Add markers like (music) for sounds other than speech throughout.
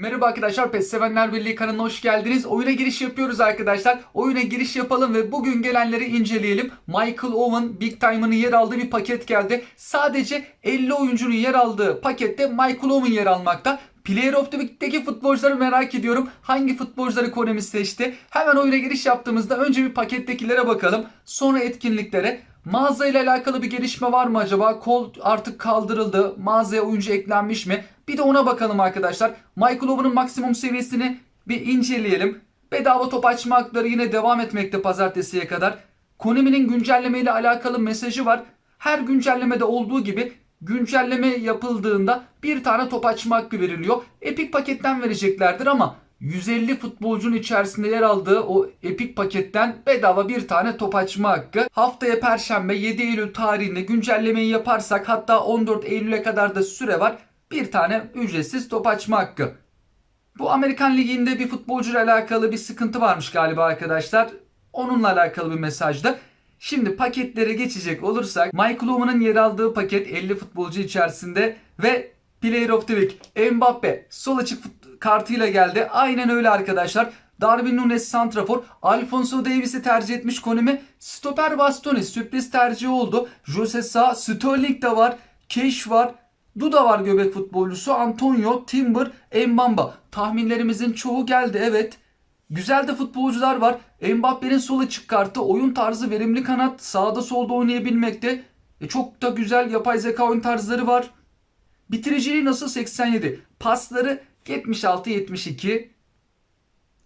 Merhaba arkadaşlar PES Sevenler Birliği kanalına hoş geldiniz. Oyuna giriş yapıyoruz arkadaşlar. Oyuna giriş yapalım ve bugün gelenleri inceleyelim. Michael Owen Big Time'ın yer aldığı bir paket geldi. Sadece 50 oyuncunun yer aldığı pakette Michael Owen yer almakta. Player of the Week'teki futbolcuları merak ediyorum. Hangi futbolcuları Konami seçti? Hemen oyuna giriş yaptığımızda önce bir pakettekilere bakalım. Sonra etkinliklere. Mağaza ile alakalı bir gelişme var mı acaba? Kol artık kaldırıldı. Mağazaya oyuncu eklenmiş mi? Bir de ona bakalım arkadaşlar. Michael Owen'ın maksimum seviyesini bir inceleyelim. Bedava top açma hakları yine devam etmekte pazartesiye kadar. Konami'nin güncelleme ile alakalı mesajı var. Her güncellemede olduğu gibi güncelleme yapıldığında bir tane top açma hakkı veriliyor. Epic paketten vereceklerdir ama 150 futbolcunun içerisinde yer aldığı o Epic paketten bedava bir tane top açma hakkı. Haftaya Perşembe 7 Eylül tarihinde güncellemeyi yaparsak hatta 14 Eylül'e kadar da süre var. Bir tane ücretsiz top açma hakkı. Bu Amerikan Ligi'nde bir futbolcuyla alakalı bir sıkıntı varmış galiba arkadaşlar. Onunla alakalı bir mesajdı. Şimdi paketlere geçecek olursak Michael Owen'ın yer aldığı paket 50 futbolcu içerisinde ve Player of the Week Mbappe sol açık fut- kartıyla geldi. Aynen öyle arkadaşlar. Darwin Nunes Santrafor, Alfonso Davies'i tercih etmiş Konami. Stoper Bastoni sürpriz tercih oldu. Jose Sa, Sterling de var. Keş var. Duda var göbek futbolcusu. Antonio, Timber, Mbamba. Tahminlerimizin çoğu geldi evet. Güzel de futbolcular var. Mbappe'nin sol açık kartı, oyun tarzı verimli kanat, sağda solda oynayabilmekte. E çok da güzel yapay zeka oyun tarzları var. Bitiriciliği nasıl 87. Pasları 76-72.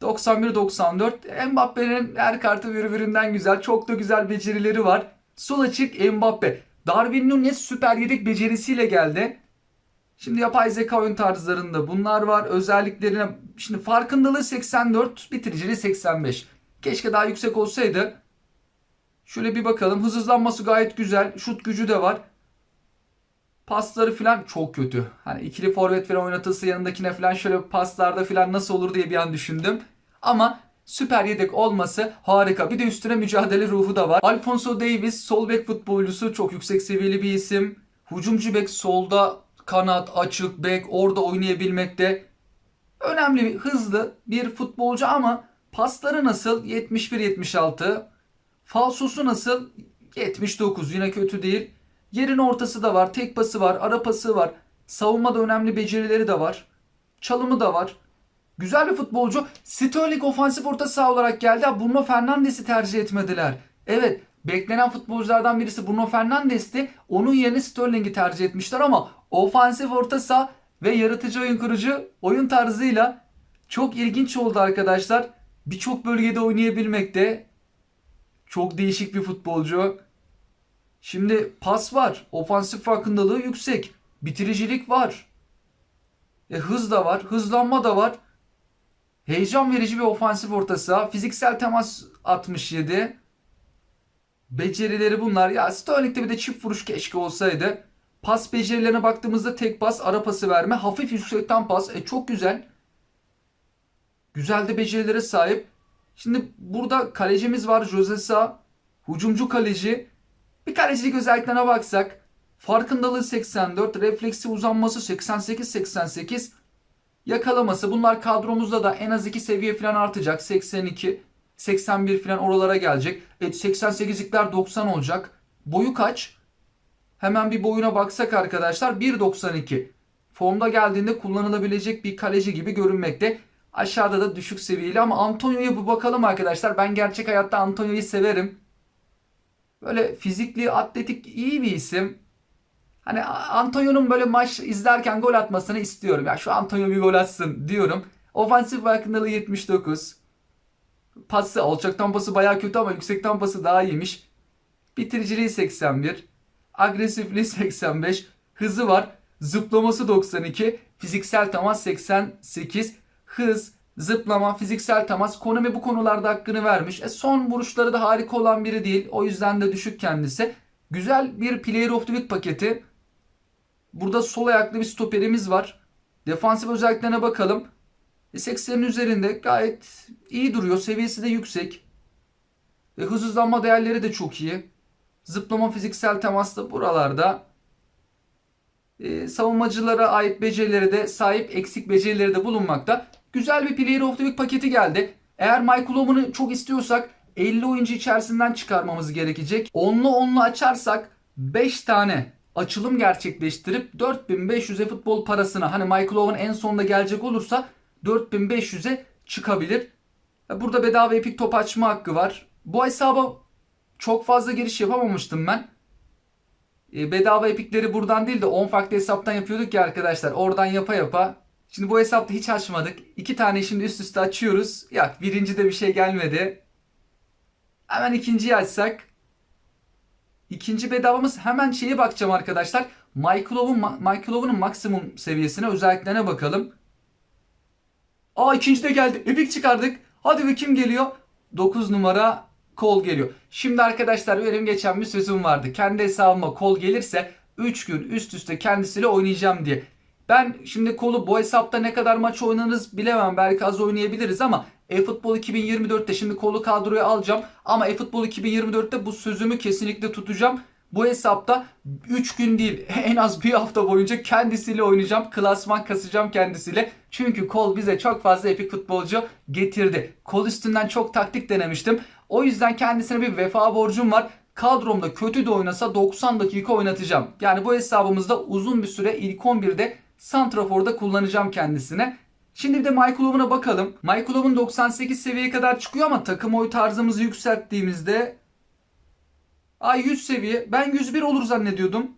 91-94. Mbappe'nin her kartı birbirinden güzel. Çok da güzel becerileri var. Sol açık Mbappe. Darwin Nunes süper yedek becerisiyle geldi. Şimdi yapay zeka oyun tarzlarında bunlar var. Özelliklerine şimdi farkındalığı 84, bitiriciliği 85. Keşke daha yüksek olsaydı. Şöyle bir bakalım. Hız hızlanması gayet güzel. Şut gücü de var. Pasları falan çok kötü. Hani ikili forvet falan oynatılsa yanındakine falan şöyle paslarda falan nasıl olur diye bir an düşündüm. Ama süper yedek olması harika. Bir de üstüne mücadele ruhu da var. Alfonso Davies sol bek futbolcusu çok yüksek seviyeli bir isim. Hucumcu bek solda kanat, açık bek orada oynayabilmekte. Önemli bir hızlı bir futbolcu ama pasları nasıl? 71-76. Falsosu nasıl? 79 yine kötü değil. Yerin ortası da var, tek pası var, ara pası var. Savunmada önemli becerileri de var. Çalımı da var. Güzel bir futbolcu. Sterling ofansif orta saha olarak geldi. Bruno Fernandes'i tercih etmediler. Evet, beklenen futbolculardan birisi Bruno Fernandes'ti. Onun yerine Sterling'i tercih etmişler ama ofansif orta saha ve yaratıcı oyun kurucu oyun tarzıyla çok ilginç oldu arkadaşlar. Birçok bölgede oynayabilmekte. Çok değişik bir futbolcu. Şimdi pas var. Ofansif farkındalığı yüksek. Bitiricilik var. E, hız da var. Hızlanma da var. Heyecan verici bir ofansif orta saha. Fiziksel temas 67. Becerileri bunlar. Ya Sterling'de bir de çift vuruş keşke olsaydı. Pas becerilerine baktığımızda tek pas, ara pası verme, hafif yüksekten pas. E çok güzel. Güzel de becerilere sahip. Şimdi burada kalecimiz var Jose Sa. Hucumcu kaleci. Bir kalecilik özelliklerine baksak. Farkındalığı 84, refleksi uzanması 88-88, yakalaması. Bunlar kadromuzda da en az 2 seviye falan artacak. 82, 81 falan oralara gelecek. Evet 88'likler 90 olacak. Boyu kaç? Hemen bir boyuna baksak arkadaşlar 1.92. Formda geldiğinde kullanılabilecek bir kaleci gibi görünmekte. Aşağıda da düşük seviyeli ama Antonio'ya bir bakalım arkadaşlar. Ben gerçek hayatta Antonio'yu severim. Böyle fizikli, atletik iyi bir isim. Hani Antonio'nun böyle maç izlerken gol atmasını istiyorum. Ya şu Antonio bir gol atsın diyorum. Ofansif farkındalığı 79. Pası, alçaktan pası baya kötü ama yüksekten pası daha iyiymiş. Bitiriciliği 81. Agresifliği (laughs) 85. Hızı var. Zıplaması 92. Fiziksel temas 88. Hız, zıplama, fiziksel temas. Konumi bu konularda hakkını vermiş. E son vuruşları da harika olan biri değil. O yüzden de düşük kendisi. Güzel bir Player of the Week paketi. Burada sol ayaklı bir stoperimiz var. Defansif özelliklerine bakalım. E 80'in üzerinde gayet iyi duruyor. Seviyesi de yüksek. E hız hızlanma değerleri de çok iyi. Zıplama fiziksel temas da buralarda. E, savunmacılara ait becerileri de sahip eksik becerileri de bulunmakta. Güzel bir Player of the Week paketi geldi. Eğer Michael Owen'ı çok istiyorsak 50 oyuncu içerisinden çıkarmamız gerekecek. Onlu onlu açarsak 5 tane açılım gerçekleştirip 4500'e futbol parasına hani Michael Owen en sonunda gelecek olursa 4500'e çıkabilir. Burada bedava epik top açma hakkı var. Bu hesaba çok fazla giriş yapamamıştım ben. E, bedava epikleri buradan değil de 10 farklı hesaptan yapıyorduk ya arkadaşlar. Oradan yapa yapa. Şimdi bu hesapta hiç açmadık. İki tane şimdi üst üste açıyoruz. Ya birinci de bir şey gelmedi. Hemen ikinciyi açsak. İkinci bedavamız hemen şeye bakacağım arkadaşlar. Michael Owen, Michael Owen'ın maksimum seviyesine özelliklerine bakalım. Aa ikinci de geldi. Epik çıkardık. Hadi ve kim geliyor? 9 numara kol geliyor. Şimdi arkadaşlar benim geçen bir sözüm vardı. Kendi hesabıma kol gelirse 3 gün üst üste kendisiyle oynayacağım diye. Ben şimdi kolu bu hesapta ne kadar maç oynarız bilemem. Belki az oynayabiliriz ama eFootball 2024'te şimdi kolu kadroya alacağım. Ama eFootball 2024'te bu sözümü kesinlikle tutacağım. Bu hesapta 3 gün değil (laughs) en az bir hafta boyunca kendisiyle oynayacağım. Klasman kasacağım kendisiyle. Çünkü kol bize çok fazla epik futbolcu getirdi. Kol üstünden çok taktik denemiştim. O yüzden kendisine bir vefa borcum var. Kadromda kötü de oynasa 90 dakika oynatacağım. Yani bu hesabımızda uzun bir süre ilk 11'de Santrafor'da kullanacağım kendisine. Şimdi bir de Michael bakalım. Michael Owen 98 seviyeye kadar çıkıyor ama takım oy tarzımızı yükselttiğimizde Ay 100 seviye. Ben 101 olur zannediyordum.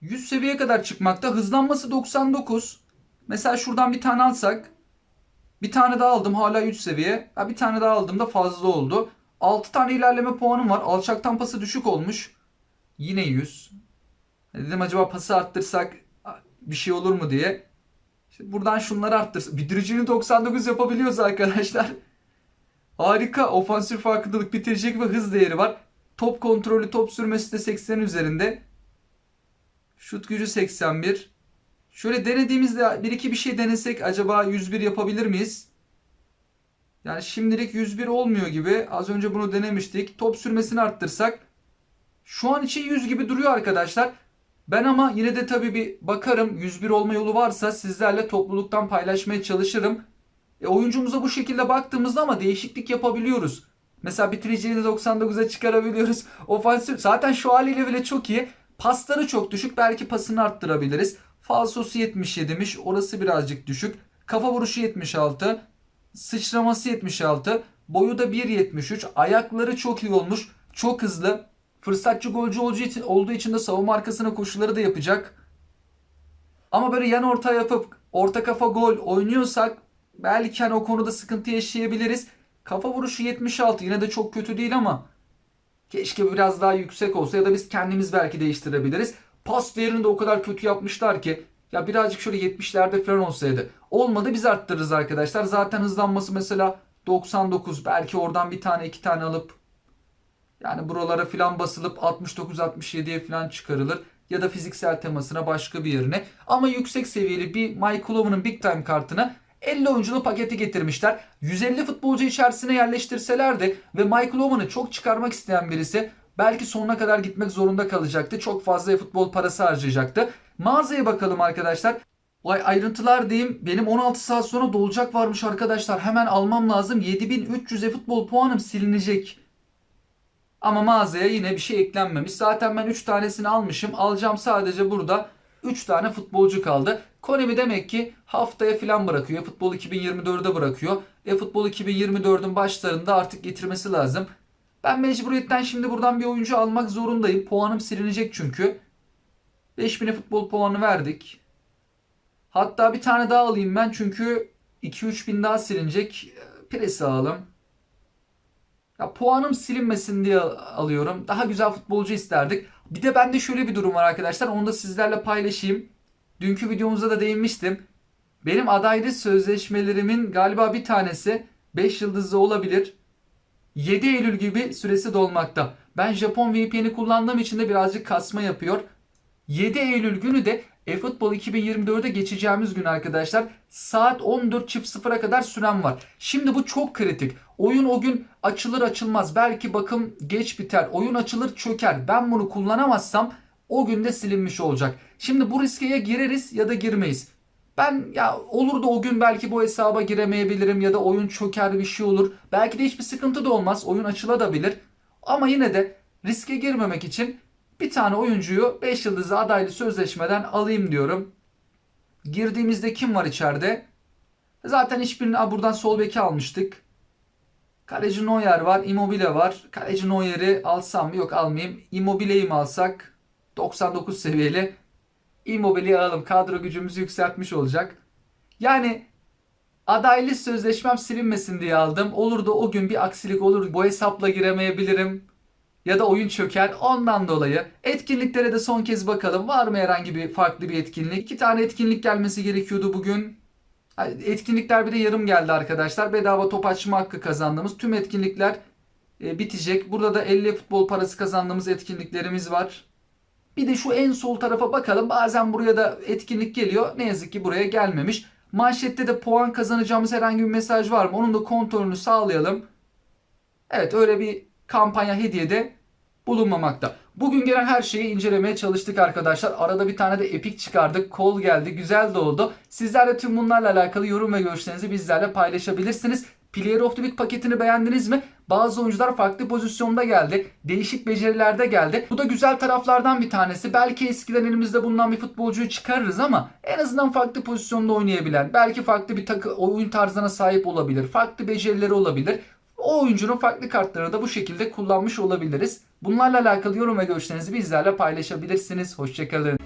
100 seviyeye kadar çıkmakta. Hızlanması 99. Mesela şuradan bir tane alsak. Bir tane daha aldım hala 100 seviye. Ha, bir tane daha aldığımda fazla oldu. 6 tane ilerleme puanım var. Alçaktan pası düşük olmuş. Yine 100. Dedim acaba pası arttırsak bir şey olur mu diye. İşte buradan şunları arttırsak. Bitiricini 99 yapabiliyoruz arkadaşlar. Harika ofansif farkındalık bitirecek ve hız değeri var. Top kontrolü, top sürmesi de 80 üzerinde. Şut gücü 81. Şöyle denediğimizde bir iki bir şey denesek acaba 101 yapabilir miyiz? Yani şimdilik 101 olmuyor gibi. Az önce bunu denemiştik. Top sürmesini arttırsak. Şu an için 100 gibi duruyor arkadaşlar. Ben ama yine de tabii bir bakarım 101 olma yolu varsa sizlerle topluluktan paylaşmaya çalışırım. E, oyuncumuza bu şekilde baktığımızda ama değişiklik yapabiliyoruz. Mesela bitiriciyi de 99'a çıkarabiliyoruz. Ofansif zaten şu haliyle bile çok iyi. Pasları çok düşük. Belki pasını arttırabiliriz. Falsosu 77'miş. Orası birazcık düşük. Kafa vuruşu 76. Sıçraması 76. Boyu da 1.73. Ayakları çok iyi olmuş. Çok hızlı. Fırsatçı golcü olduğu için de savunma arkasına koşuları da yapacak. Ama böyle yan orta yapıp orta kafa gol oynuyorsak belki hani o konuda sıkıntı yaşayabiliriz. Kafa vuruşu 76 yine de çok kötü değil ama keşke biraz daha yüksek olsa ya da biz kendimiz belki değiştirebiliriz. Pas değerini de o kadar kötü yapmışlar ki ya birazcık şöyle 70'lerde falan olsaydı. Olmadı biz arttırırız arkadaşlar. Zaten hızlanması mesela 99 belki oradan bir tane iki tane alıp yani buralara falan basılıp 69-67'ye falan çıkarılır. Ya da fiziksel temasına başka bir yerine. Ama yüksek seviyeli bir Michael Owen'ın Big Time kartına 50 oyunculu paketi getirmişler. 150 futbolcu içerisine yerleştirselerdi ve Michael Owen'ı çok çıkarmak isteyen birisi belki sonuna kadar gitmek zorunda kalacaktı. Çok fazla futbol parası harcayacaktı. Mağazaya bakalım arkadaşlar. Vay ayrıntılar diyeyim. Benim 16 saat sonra dolacak varmış arkadaşlar. Hemen almam lazım. 7300 futbol puanım silinecek. Ama mağazaya yine bir şey eklenmemiş. Zaten ben 3 tanesini almışım. Alacağım sadece burada 3 tane futbolcu kaldı. Konemi demek ki haftaya falan bırakıyor. Futbol 2024'e bırakıyor. E futbol 2024'ün başlarında artık getirmesi lazım. Ben mecburiyetten şimdi buradan bir oyuncu almak zorundayım. Puanım silinecek çünkü. 5000'e futbol puanı verdik. Hatta bir tane daha alayım ben çünkü 2-3 bin daha silinecek. Presi alalım. Ya puanım silinmesin diye alıyorum. Daha güzel futbolcu isterdik. Bir de bende şöyle bir durum var arkadaşlar. Onu da sizlerle paylaşayım. Dünkü videomuzda da değinmiştim. Benim adaylı sözleşmelerimin galiba bir tanesi 5 yıldızlı olabilir. 7 Eylül gibi süresi dolmakta. Ben Japon VPN'i kullandığım için de birazcık kasma yapıyor. 7 Eylül günü de eFootball 2024'e geçeceğimiz gün arkadaşlar. Saat 14.00'a kadar süren var. Şimdi bu çok kritik. Oyun o gün açılır açılmaz. Belki bakım geç biter. Oyun açılır çöker. Ben bunu kullanamazsam o günde silinmiş olacak. Şimdi bu riske ya gireriz ya da girmeyiz. Ben ya olur da o gün belki bu hesaba giremeyebilirim ya da oyun çöker bir şey olur. Belki de hiçbir sıkıntı da olmaz. Oyun açılabilir. Ama yine de riske girmemek için bir tane oyuncuyu 5 yıldızlı adaylı sözleşmeden alayım diyorum. Girdiğimizde kim var içeride? Zaten hiçbirini Aa, buradan sol beki almıştık. Kaleci Neuer var, Immobile var. Kaleci Neuer'i alsam mı? Yok almayayım. Immobile'yi mi alsak? 99 seviyeli. Immobile'yi alalım. Kadro gücümüzü yükseltmiş olacak. Yani adaylı sözleşmem silinmesin diye aldım. Olur da o gün bir aksilik olur. Bu hesapla giremeyebilirim. Ya da oyun çöker. Ondan dolayı etkinliklere de son kez bakalım. Var mı herhangi bir farklı bir etkinlik? İki tane etkinlik gelmesi gerekiyordu bugün. Etkinlikler bir de yarım geldi arkadaşlar. Bedava top açma hakkı kazandığımız tüm etkinlikler e, bitecek. Burada da 50 futbol parası kazandığımız etkinliklerimiz var. Bir de şu en sol tarafa bakalım. Bazen buraya da etkinlik geliyor. Ne yazık ki buraya gelmemiş. Manşette de puan kazanacağımız herhangi bir mesaj var mı? Onun da kontrolünü sağlayalım. Evet öyle bir kampanya hediyede bulunmamakta. Bugün gelen her şeyi incelemeye çalıştık arkadaşlar. Arada bir tane de epik çıkardık. Kol geldi. Güzel de oldu. Sizler de tüm bunlarla alakalı yorum ve görüşlerinizi bizlerle paylaşabilirsiniz. Player of the Week paketini beğendiniz mi? Bazı oyuncular farklı pozisyonda geldi. Değişik becerilerde geldi. Bu da güzel taraflardan bir tanesi. Belki eskiden elimizde bulunan bir futbolcuyu çıkarırız ama en azından farklı pozisyonda oynayabilen, belki farklı bir takı oyun tarzına sahip olabilir. Farklı becerileri olabilir. O oyuncunun farklı kartlarını da bu şekilde kullanmış olabiliriz. Bunlarla alakalı yorum ve görüşlerinizi bizlerle paylaşabilirsiniz. Hoşçakalın.